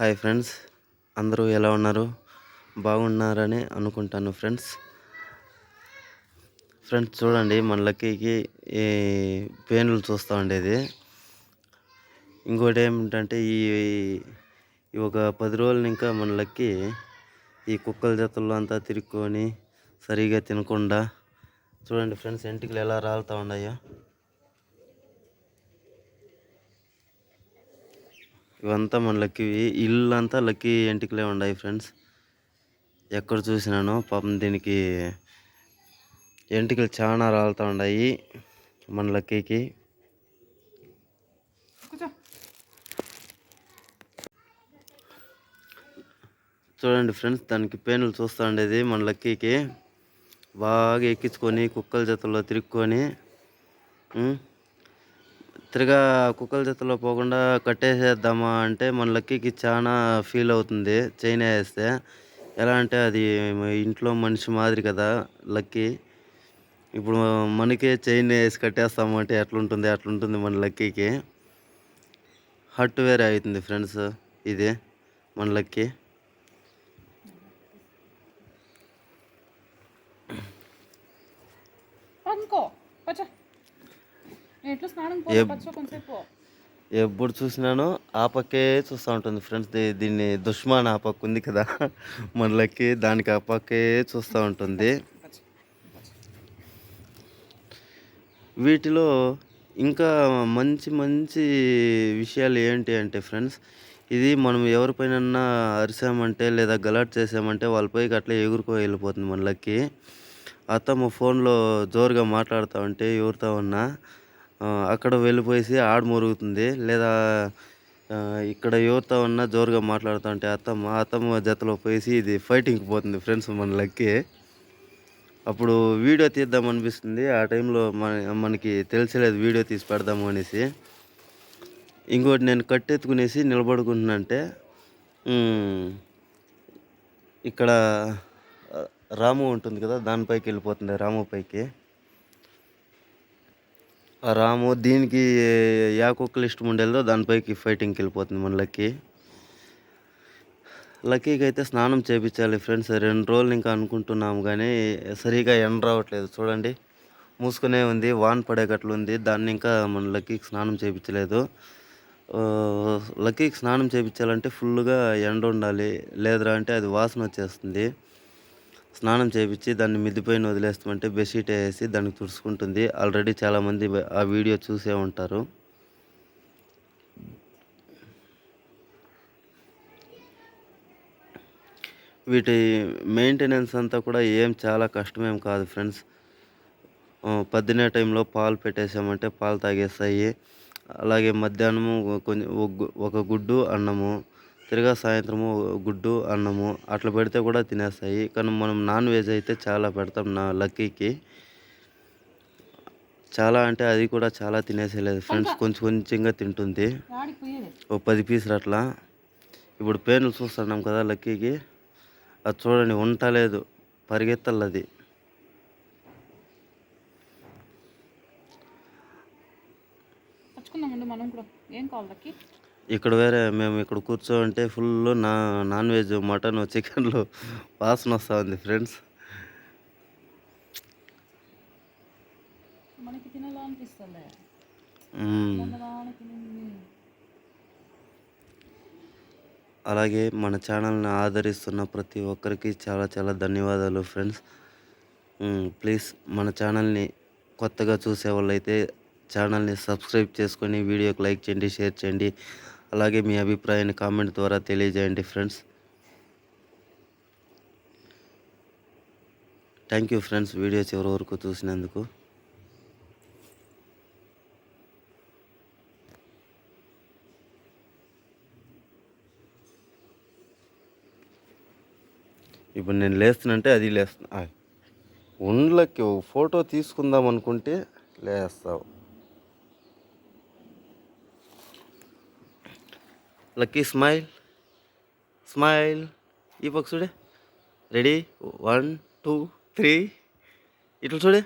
Hi friends అందరూ ఎలా ఉన్నారు? బాగున్నారని అనుకుంటాను ఫ్రెండ్స్. ఫ్రెండ్స్ చూడండి మన లక్కీకి ఈ పేన్లు చూస్తూ ఉండేది. ఇంకోటి ఏమిటంటే ఈ ఈ ఒక పది రోజులు ఇంకా మన లక్కీ ఈ కుక్కల జతల్లో అంతా తిరుక్కొని సరిగా తినకుండా చూడండి ఫ్రెండ్స్ ఎంటికలు ఎలా రాలుతూ ఉన్నాయో. ఇవంతా మన లక్కీ. ఇల్లు అంతా లక్కీ ఎంటికలే ఉన్నాయి ఫ్రెండ్స్. ఎక్కడ చూసినాను పాపం దీనికి ఎంటికలు చాలా రాలుతూ ఉన్నాయి మన లక్కీకి. చూడండి ఫ్రెండ్స్ దానికి పేనులు చూస్తూ ఉండేది మన లక్కీకి. బాగా ఎక్కించుకొని కుక్కల జతల్లో తిరుక్కొని తిరగా కుక్కల జతలో పోకుండా కట్టేసేద్దామా అంటే మన లక్కీకి చాలా ఫీల్ అవుతుంది చైన్ వేస్తే. ఎలా అంటే అది ఇంట్లో మనిషి మాదిరి కదా లక్కీ. ఇప్పుడు మనకే చైన్ వేసి కట్టేస్తాము అంటే ఎట్లుంటుంది అట్లుంటుంది మన లక్కీకి. హట్ వేరే అవుతుంది ఫ్రెండ్స్ ఇది మన లక్కీ. ఎప్పుడు చూసినాను ఆ పక్కే చూస్తూ ఉంటుంది ఫ్రెండ్స్. దీన్ని దుష్మాన్ ఆ పక్క ఉంది కదా. మనలకి దానికి ఆ పక్కే చూస్తూ ఉంటుంది. వీటిలో ఇంకా మంచి మంచి విషయాలు ఏంటి అంటే ఫ్రెండ్స్ ఇది మనం ఎవరిపైన అరిసామంటే లేదా గలాట్ చేసామంటే వాళ్ళపైకి అట్లా ఎగురుకో వెళ్ళిపోతుంది మనలకి అత్తమ్మ ఫోన్లో జోరుగా మాట్లాడుతూ ఉంటే ఎవరితో ఉన్నా అక్కడ వెళ్ళిపోయేసి ఆడ మురుగుతుంది. లేదా ఇక్కడ ఎవరితో ఉన్నా జోరుగా మాట్లాడుతూ ఉంటే అత్తమ్మ అత్తమ్మ జతలో పోయేసి ఇది ఫైటింగ్కి పోతుంది ఫ్రెండ్స్ మన లక్కి. అప్పుడు వీడియో తీద్దాం అనిపిస్తుంది. ఆ టైంలో మన మనకి తెలిసలేదు వీడియో తీసి పెడదాము అనేసి. ఇంకోటి నేను కట్టెత్తుకునేసి నిలబడుకుంటున్నంటే ఇక్కడ రాము ఉంటుంది కదా దానిపైకి వెళ్ళిపోతుంది రాము పైకి. రాము దీనికి యా కుక్కలు ఇష్టం ఉండేదో దానిపైకి ఫైటింగ్కి వెళ్ళిపోతుంది మన లక్కీ. లక్కీకి అయితే స్నానం చేయించాలి ఫ్రెండ్స్. రెండు రోజులు ఇంకా అనుకుంటున్నాము కానీ సరిగా ఎండ రావట్లేదు. చూడండి మూసుకునే ఉంది వాన్ పడేటట్లు ఉంది. దాన్ని ఇంకా మన లక్కీకి స్నానం చేయించలేదు లక్కీకి స్నానం చేయించాలంటే ఫుల్గా ఎండ ఉండాలి. లేదురా అంటే అది వాసన వచ్చేస్తుంది. స్నానం చేయించి దాన్ని మిద్దిపైన వదిలేస్తామంటే బెడ్షీట్ వేసి దానికి తుడుచుకుంటుంది. ఆల్రెడీ చాలామంది ఆ వీడియో చూసే ఉంటారు. వీటి మెయింటెనెన్స్ అంతా కూడా ఏం చాలా కష్టమేం కాదు ఫ్రెండ్స్ పద్దెనే టైంలో పాలు పెట్టేసామంటే పాలు తాగేస్తాయి. అలాగే మధ్యాహ్నము కొంచెం ఒక గుడ్డు అన్నము. తిరగా సాయంత్రము గుడ్డు అన్నము అట్లా పెడితే కూడా తినేస్తాయి. కానీ మనం నాన్ వెజ్ అయితే చాలా పెడతాం నా లక్కీకి. చాలా అంటే అది కూడా చాలా తినేసేలేదు ఫ్రెండ్స్ కొంచెం కొంచెంగా తింటుంది. ఓ పది పీసులు అట్లా ఇప్పుడు పేర్లు చూస్తున్నాం కదా లక్కీకి. అది చూడండి ఉండలేదు పరిగెత్తలు అది. మనం కూడా. ఏం కావాలి ఇక్కడ వేరే మేము ఇక్కడ కూర్చోంటే ఫుల్ నా నాన్ వెజ్ మటన్ చికెన్లు వాసన వస్తూ ఉంది ఫ్రెండ్స్ అలాగే మన ఛానల్ని ఆదరిస్తున్న ప్రతి ఒక్కరికి చాలా చాలా ధన్యవాదాలు ఫ్రెండ్స్ ప్లీజ్ మన ఛానల్ని కొత్తగా చూసే వాళ్ళైతే ఛానల్ని సబ్స్క్రైబ్ చేసుకొని వీడియోకి లైక్ చేయండి షేర్ చేయండి. అలాగే మీ అభిప్రాయాన్ని కామెంట్ ద్వారా తెలియజేయండి friends. Thank you friends video చివరి వరకు చూసినందుకు. ఇప్పుడు నేను లేస్తానంటే అది లేస్తున్నా. ఉండ్లకి ఫోటో తీసుకుందాం అనుకుంటే లేస్తావు. లక్కీ స్మైల్ స్మైల్ ఈ పక్క చూడే రెడీ వన్ టూ త్రీ ఇట్లా చూడే